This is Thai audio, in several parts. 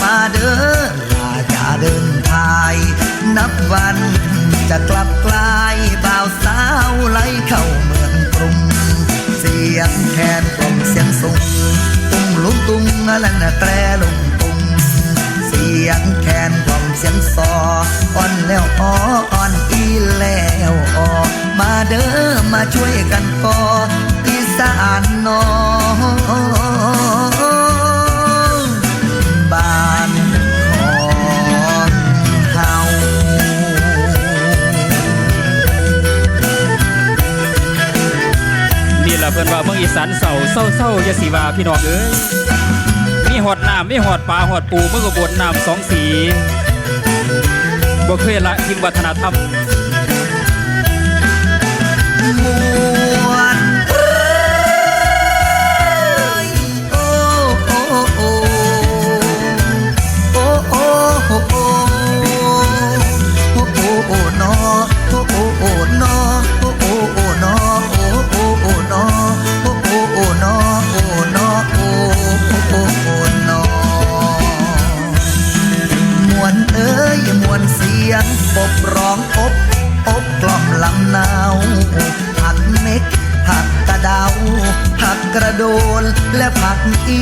มาเด้อลาจะเดินทาย นับวันจะกลับกลายบ่าวสาวไหลเข้าเมืองกรุง เสียงแคนกลมเสียงสูงตุ้งลุงตุ้งลันะแตรลงตุ้งเสียงแคนกลมเสียงซออ่อนแล้วอ้ออ่อนอีแล้วอ้อมาเด้อมาช่วยกันก่อที่สานน้อง พื่อนว่าเมืองอีสานเศร้าเศร้าเศร้าจะสีว่าพี่น้องเอ้ยมีหอดน้ำมีหอดปลาหอดปูเมื่อก็บนน้ำสองสีบ่เคยละทิ้งวัฒนธรรม กระโดนและผักอี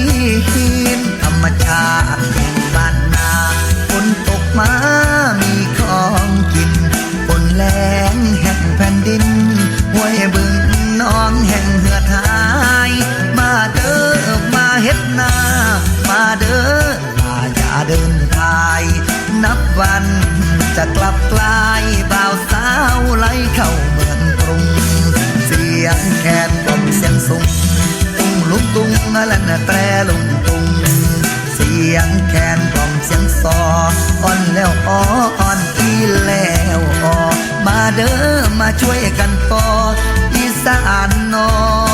หินธรรมชาติแห่งบ้านนาฝนตกมามีของกินฝนแรงแห่งแผ่นดินห้วยบึงน้องแห่งเหือดหาย มาเด้อมาเฮ็ดนา มาเด้อมาอย่าเดินทาย นับวันจะกลับกลายบ่าวสาวไหลเข้าเมืองกรุงเสียงแคนกล่อม และนแตรลุงตุงเสียงแคนกล่อมเสียงซออ่อนแล้วอ้ออ่อนอีแล้วออมาเด้อมาช่วยกันก่ออีสานนอ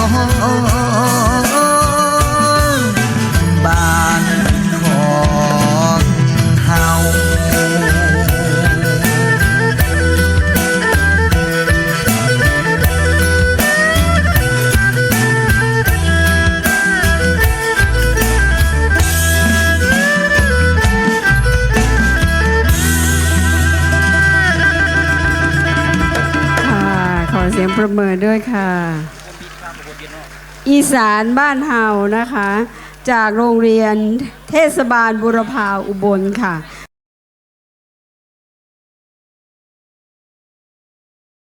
ง เสียงประเมินด้วยค่ะ อีสานบ้านเฮานะคะ จากโรงเรียนเทศบาลบุรพาอุบลค่ะ